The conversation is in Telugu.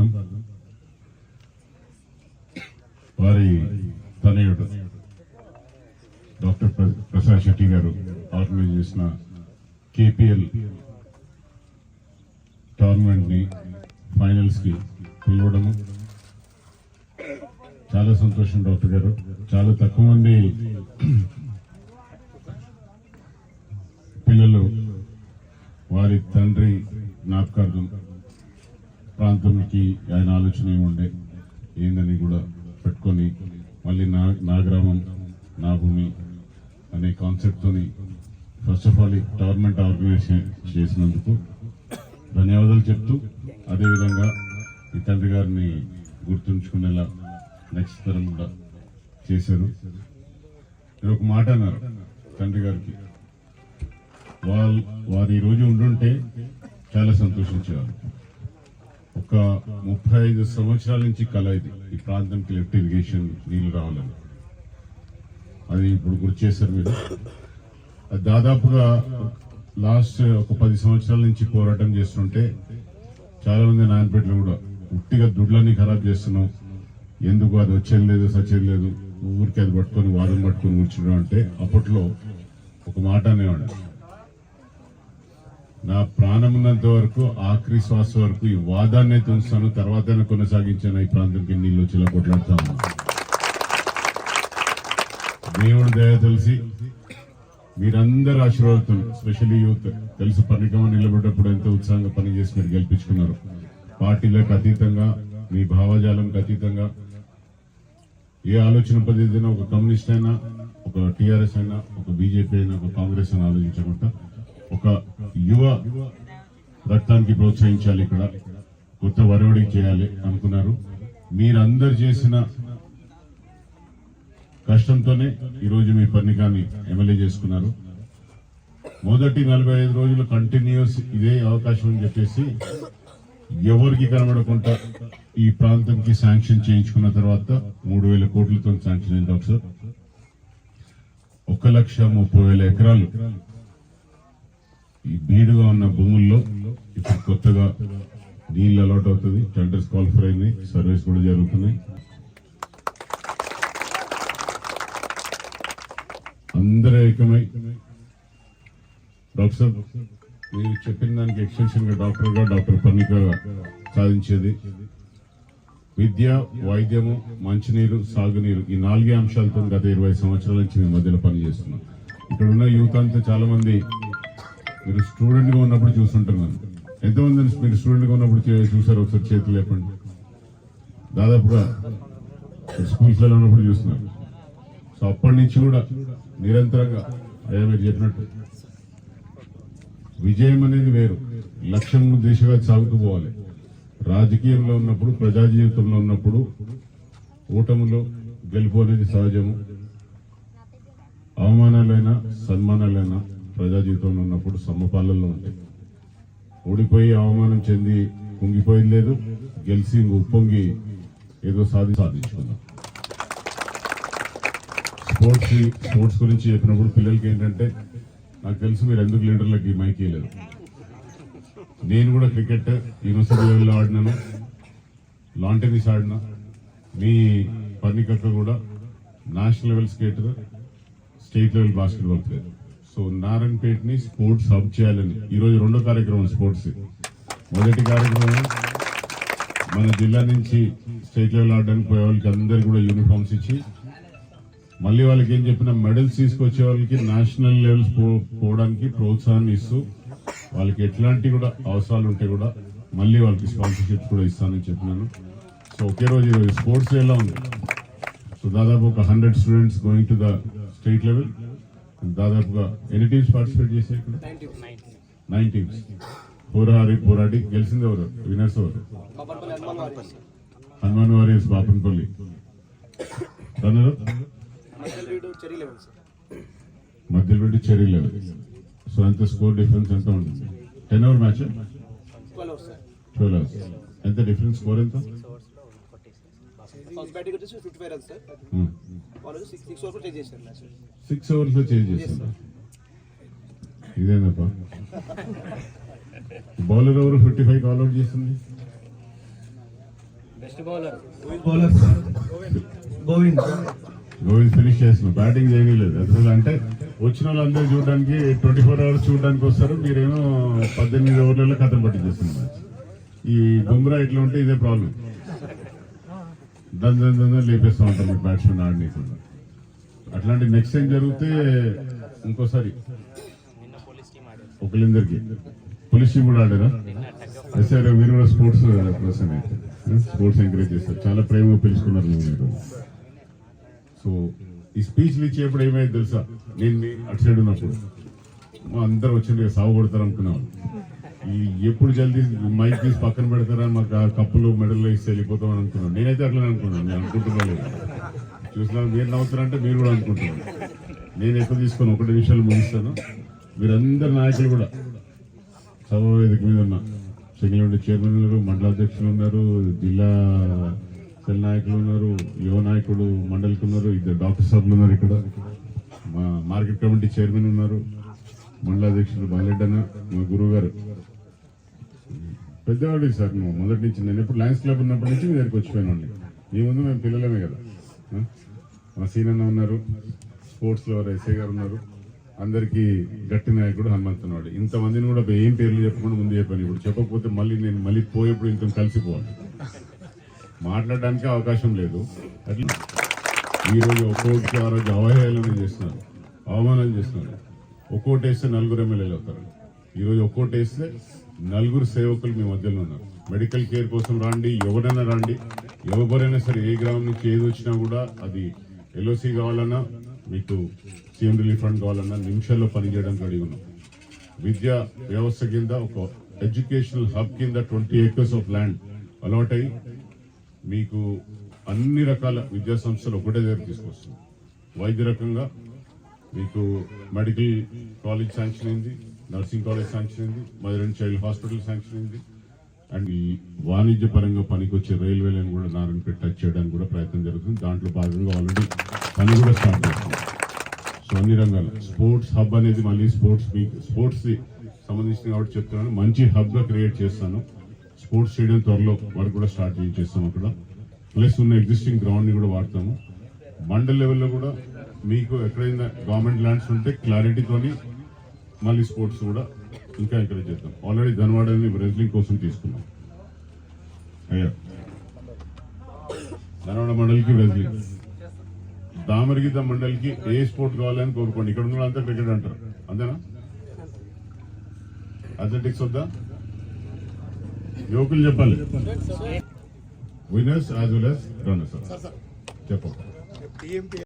మల్లికార్జున్ వారి తనయుడు డాక్టర్ ప్రసాద్ శెట్టి గారు ఆర్గనైజ్ చేసిన కేపిఎల్ టోర్నమెంట్ని ఫైనల్స్కి పిలవడము. చాలా సంతోషం డాక్టర్ గారు. చాలా తక్కువ మంది పిల్లలు వారి తండ్రి జ్ఞాపకార్థం ప్రాంతంకి ఆయన ఆలోచన ఏముండే? ఉండే ఏందని కూడా పెట్టుకొని మళ్ళీ నా నా గ్రామం నా భూమి అనే కాన్సెప్ట్తోని ఫస్ట్ ఆఫ్ ఆల్ ఈ టోర్నమెంట్ ఆర్గనైజేషన్ చేసినందుకు ధన్యవాదాలు చెప్తూ అదేవిధంగా ఈ తండ్రి గారిని గుర్తుంచుకునేలా నెక్స్ట్ తరం కూడా చేశారు. మీరు ఒక మాట అన్నారు తండ్రి గారికి. వాళ్ళు వారు ఈరోజు ఉండుంటే చాలా సంతోషించేవారు. ఒక ముప్పై ఐదు సంవత్సరాల నుంచి కల ఇది. ఈ ప్రాంతానికి లిఫ్ట్ ఇరిగేషన్ నీళ్ళు రావాలని. అది ఇప్పుడు గుర్తు చేశారు మీరు. అది దాదాపుగా లాస్ట్ ఒక పది సంవత్సరాల నుంచి పోరాటం చేస్తుంటే చాలా మంది నాయనపేటలో కూడా ఉట్టిగా దుడ్లన్నీ ఖరాబ్ చేస్తున్నాం. ఎందుకు అది వచ్చేది లేదు సచ్చేది లేదు? ఊరికి అది పట్టుకొని వాదం పట్టుకొని కూర్చున్నాం అంటే అప్పట్లో ఒక మాట అనేవాడు నా ప్రాణమున్నంత వరకు ఆఖరి శ్వాస వరకు ఈ వాదాన్నే తుంచుతాను తర్వాతనే కొనసాగించాను ఈ ప్రాంతంకి నీళ్ళు వచ్చేలా కొట్లాడతాను. దేవుడు దయ తెలిసి మీరందరూ ఆశీర్వాదం స్పెషల్లీ యూత్ తెలుసు పనికమ నిలబడ్డప్పుడు ఎంతో ఉత్సాహంగా పనిచేసి మీరు గెలిపించుకున్నారు. పార్టీలకు అతీతంగా మీ భావజాలంకి అతీతంగా ఏ ఆలోచన పద్ధతి ఒక కమ్యూనిస్ట్ అయినా ఒక టీఆర్ఎస్ అయినా ఒక బీజేపీ అయినా ఒక కాంగ్రెస్ అయినా ఆలోచించకుండా ఒక యువ రక్తానికి ప్రోత్సహించాలి ఇక్కడ. కొత్త వరవడి చేయాలి అనుకున్నారు. మీరందరు చేసిన కష్టంతోనే ఈరోజు మీ పర్ణికాన్ని ఎమ్మెల్యే చేసుకున్నారు. మొదటి నలభై ఐదు రోజులు కంటిన్యూస్ ఇదే అవకాశం అని చెప్పేసి ఎవరికి కనబడకుండా ఈ ప్రాంతంకి శాంక్షన్ చేయించుకున్న తర్వాత మూడు వేల కోట్లతో శాంక్షన్ అయింది డాక్టర్ ఒక లక్ష ముప్పై వేల ఎకరాలు ఈ బీడుగా ఉన్న భూముల్లో ఇప్పుడు కొత్తగా నీళ్ళు అలాట్ అవుతుంది టెండర్స్ క్వాలిఫై అయినాయి సర్వీస్ కూడా జరుగుతున్నాయి. అందరూ ఏకమై డాక్టర్ మీరు చెప్పిన దానికి ఎక్స్టెన్షన్గా డాక్టర్గా డాక్టర్ పర్ణికగా సాధించేది విద్య వైద్యము మంచినీరు సాగునీరు ఈ నాలుగే అంశాలతో గత ఇరవై సంవత్సరాల నుంచి మేము మధ్యలో పనిచేస్తున్నాం. ఇక్కడ ఉన్న యువత అంతా చాలా మంది మీరు స్టూడెంట్గా ఉన్నప్పుడు చూస్తుంటున్నాను. ఎంతమంది మీరు స్టూడెంట్గా ఉన్నప్పుడు చూసారు? ఒకసారి చేతులు లేపండి. దాదాపుగా స్కూల్స్లో ఉన్నప్పుడు చూస్తున్నారు సో అప్పటి నుంచి కూడా నిరంతరంగా అయ్యా మీరు చెప్పినట్టు విజయం అనేది వేరు. లక్ష్యం దిశగా సాగుతూ పోవాలి. రాజకీయంలో ఉన్నప్పుడు ప్రజా జీవితంలో ఉన్నప్పుడు ఓటములో గెలుపు అనేది సహజము. అవమానాలైనా సన్మానాలైనా ప్రజా జీవితంలో ఉన్నప్పుడు సమపాలనలో ఉంటాయి ఓడిపోయి అవమానం చెంది కుంగిపోయింది లేదు. గెలిచి ఉప్పొంగి ఏదో సాధి సాధించుకుందాం స్పోర్ట్స్ స్పోర్ట్స్ గురించి చెప్పినప్పుడు పిల్లలకి ఏంటంటే నాకు తెలుసు మీరు ఎందుకు లీడర్లకి మైక్ వేయలేదు నేను కూడా క్రికెట్ యూనివర్సిటీ లెవెల్లో ఆడినాను. లాన్ టెన్నిస్ ఆడినా. మీ పర్ణికక్క కూడా national level skater state level basketball player. So నారాయణపేటని sports hub చేయాలని. ఈరోజు రెండో కార్యక్రమం స్పోర్ట్స్. మొదటి కార్యక్రమం మన జిల్లా నుంచి స్టేట్ లెవెల్ ఆడడానికి పోయే వాళ్ళకి అందరికి కూడా యూనిఫామ్స్ ఇచ్చి మళ్ళీ వాళ్ళకి ఏం చెప్పిన మెడల్స్ తీసుకొచ్చే వాళ్ళకి నేషనల్ లెవెల్స్ పో- పోవడానికి ప్రోత్సాహాన్ని ఇస్తూ వాళ్ళకి ఎట్లాంటి కూడా అవసరాలు ఉంటే కూడా మళ్ళీ వాళ్ళకి స్పాన్సర్షిప్ కూడా ఇస్తానని చెప్పినాను. సో ఒకే రోజు ఈరోజు స్పోర్ట్స్ ఎలా ఉంది. సో దాదాపు ఒక hundred students going to the state level దాదాపుగా ఎన్ని టీమ్స్ పార్టిసిపేట్ చేశారు ఇక్కడ? నైన్ టీమ్స్ పోరాడి పోరాడి గెలిచింది ఎవరు? వినర్స్ ఎవరు? Hanuman warriors Bapanpalli. Runner? Sir మధ్యలో పెట్టి చెరీ లెవెల్. సో ఎంత స్కోర్ డిఫరెన్స్ ఎంత ఉంటుంది? Ten over match twelve overs ఎంత డిఫరెన్స్ స్కోర్ ఎంత? ఫస్ట్ బ్యాటింగ్ వచ్చేసి ఫిఫ్టీ ఫైవ్ రన్స్ సార్ వాళ్ళు సిక్స్ సిక్స్ ఓవర్స్ చేంజ్ చేశారు మ్యాచ్ సిక్స్ అవర్స్లో చేంజ్ చేస్తున్నా ఇదేనప్పా బౌలర్ ఎవరు ఫిఫ్టీ ఫైవ్ అవుట్ చేస్తుంది? Next bowler bowler Govind Govind finish చేస్తున్నాం బ్యాటింగ్ చేయలేదు అసలు అంటే వచ్చిన వాళ్ళందరూ చూడడానికి ట్వంటీ ఫోర్ అవర్స్ చూడడానికి వస్తారు. మీరేమో పద్దెనిమిది ఓవర్లలో కథం పట్టించేస్తున్నారు. మ్యాచ్ ఈ బుమ్రా ఇట్లా ఉంటే ఇదే ప్రాబ్లం దన్ దన్ దన్ లేపేస్తూ ఉంటారు మీరు బ్యాట్స్మెన్ ఆడనీకుండా అట్లాంటి నెక్స్ట్ టైం జరిగితే ఇంకోసారి. ఒకళ్ళిందరికి. పోలీస్ టీం కూడా ఆడారా? ఎస్ సార్ మీరు కూడా స్పోర్ట్స్ పర్సన్ అయితే. స్పోర్ట్స్ ఎంకరేజ్ చేస్తారు. చాలా ప్రేమగా పిలుచుకున్నారు మీరు సో ఈ స్పీచ్లు ఇచ్చేప్పుడు ఏమైంది తెలుసా? నేను అటు సైడ్ ఉన్నప్పుడు. అందరూ అందరు వచ్చింది సాగు కొడతారు అనుకున్నాను ఈ ఎప్పుడు జల్దీ మైక్ తీసి పక్కన పెడతారా? మాకు ఆ కప్పులు మెడల్లో ఇస్తే వెళ్ళిపోతాం అని అనుకున్నాను నేనైతే అట్లనే అనుకున్నాను. నేను అనుకుంటున్నా లేదు. చూసినా మీరు నవ్వుతారంటే మీరు కూడా అనుకుంటున్నాను నేను ఎక్కువ తీసుకొని ఒకటి నిమిషాలు ముగిస్తాను. మీరందరు నాయకులు కూడా సభ వేదిక మీద ఉన్న. సింగిల్ చైర్మన్ ఉన్నారు మండల అధ్యక్షులు ఉన్నారు జిల్లా సెల్ నాయకులు ఉన్నారు యువ నాయకుడు మండలికి ఉన్నారు ఇద్దరు డాక్టర్ సభ్యులు ఉన్నారు ఇక్కడ. మా మార్కెట్ కమిటీ చైర్మన్ ఉన్నారు. మండల అధ్యక్షులు బాలెడ్డన మా గురువు గారు. పెద్దవాడి సార్ నువ్వు. మొదటి నుంచి నేను ఎప్పుడు లయన్స్ క్లబ్ ఉన్నప్పటి నుంచి మీ దగ్గరికి వచ్చిపోయినండి మీ ముందు మేము పిల్లలమే కదా. మా సీనన్న ఉన్నారు. స్పోర్ట్స్లో ఎస్ఏ ఎస్ఐ గారు ఉన్నారు. అందరికీ గట్టి నాయకుడు హనుమంతున్నాడు ఇంతమందిని కూడా ఏం పేర్లు చెప్పకుండా ముందు చెప్పాను. ఇప్పుడు చెప్పకపోతే మళ్ళీ నేను మళ్ళీ పోయేప్పుడు ఇంత కలిసిపోవాలి. మాట్లాడడానికి అవకాశం లేదు. అట్లా ఈరోజు ఒక్కొక్కటి ఆ రోజు అవహేళన చేస్తున్నారు. అవమానం చేస్తున్నారు. ఒక్కోటి వేస్తే నలుగురు ఎమ్మెల్యేలు అవుతారు. ఈరోజు ఒక్కోటేస్తే నలుగురు సేవకులు మీ మధ్యలో ఉన్నారు. మెడికల్ కేర్ కోసం రాండి ఎవరైనా రాండి ఎవరైనా సరే ఏ గ్రామం నుంచి ఏది వచ్చినా కూడా అది ఎల్ఓసి కావాలన్నా మీకు సీఎం రిలీఫ్ ఫండ్ కావాలన్నా నిమిషాల్లో పనిచేయడానికి కడిగి ఉన్నాం. విద్యా వ్యవస్థ కింద ఒక ఎడ్యుకేషనల్ హబ్ కింద twenty acres of land allot అయ్యి మీకు అన్ని రకాల విద్యా సంస్థలు ఒకటే దగ్గర తీసుకొస్తుంది వైద్య రకంగా మీకు మెడికల్ కాలేజ్ శాంక్షన్ అయింది. నర్సింగ్ కాలేజ్ శాంక్షన్ అయింది మదర్ చైల్డ్ హాస్పిటల్ శాంక్షన్ అయింది. అండ్ ఈ వాణిజ్య పరంగా పనికొచ్చే రైల్వేలను కూడా నారాయణపేట టచ్ చేయడానికి కూడా ప్రయత్నం జరుగుతుంది. దాంట్లో భాగంగా ఆల్రెడీ పని కూడా స్టార్ట్ చేస్తుంది. సో అన్ని రంగాలు స్పోర్ట్స్ హబ్ అనేది మళ్ళీ స్పోర్ట్స్ మీకు స్పోర్ట్స్ సంబంధించిన కాబట్టి చెప్తున్నాను. మంచి హబ్గా క్రియేట్ చేస్తాను. స్పోర్ట్స్ స్టేడియం త్వరలో వరకు కూడా స్టార్ట్ చేస్తాం అక్కడ. ప్లస్ ఉన్న ఎగ్జిస్టింగ్ గ్రౌండ్ని కూడా వాడతాము. మండల్ లెవెల్లో కూడా మీకు ఎక్కడైనా గవర్నమెంట్ ల్యాండ్స్ ఉంటే క్లారిటీతోని మళ్ళీ స్పోర్ట్స్ కూడా ఇంకా ఎంకరేజ్ చేద్దాం ఆల్రెడీ ధనవాడని రెజ్లింగ్ కోసం తీసుకున్నాం. అయ్యా. ధనవాడ మండలికి రెజ్లింగ్ దామరగిద్ద మండలికి ఏ స్పోర్ట్ కావాలని కోరుకోండి. ఇక్కడ ఉన్న వాళ్ళంతా క్రికెట్ అంటారు. అంతేనా? అథ్లెటిక్స్ వద్దా? యువకులు చెప్పాలి. Winners as well as runners చెప్పండి